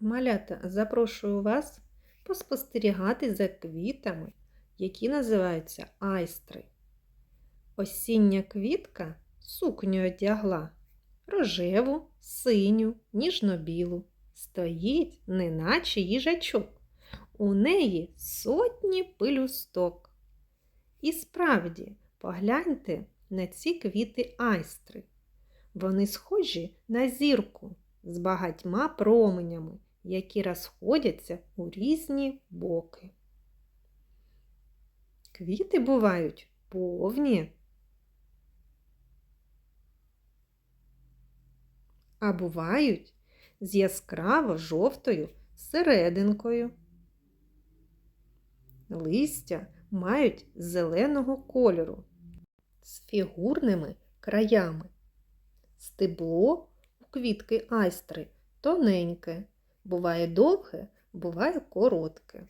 Малята, запрошую вас поспостерігати за квітами, які називаються айстри. Осіння квітка сукню одягла, рожеву, синю, ніжно-білу. Стоїть, неначе їжачок. У неї сотні пелюсток. І справді, погляньте на ці квіти айстри. Вони схожі на зірку з багатьма променями, які розходяться у різні боки. Квіти бувають повні, а бувають з яскраво жовтою серединкою. Листя мають зеленого кольору з фігурними краями. Стебло у квітки айстри тоненьке, буває довге, буває коротке.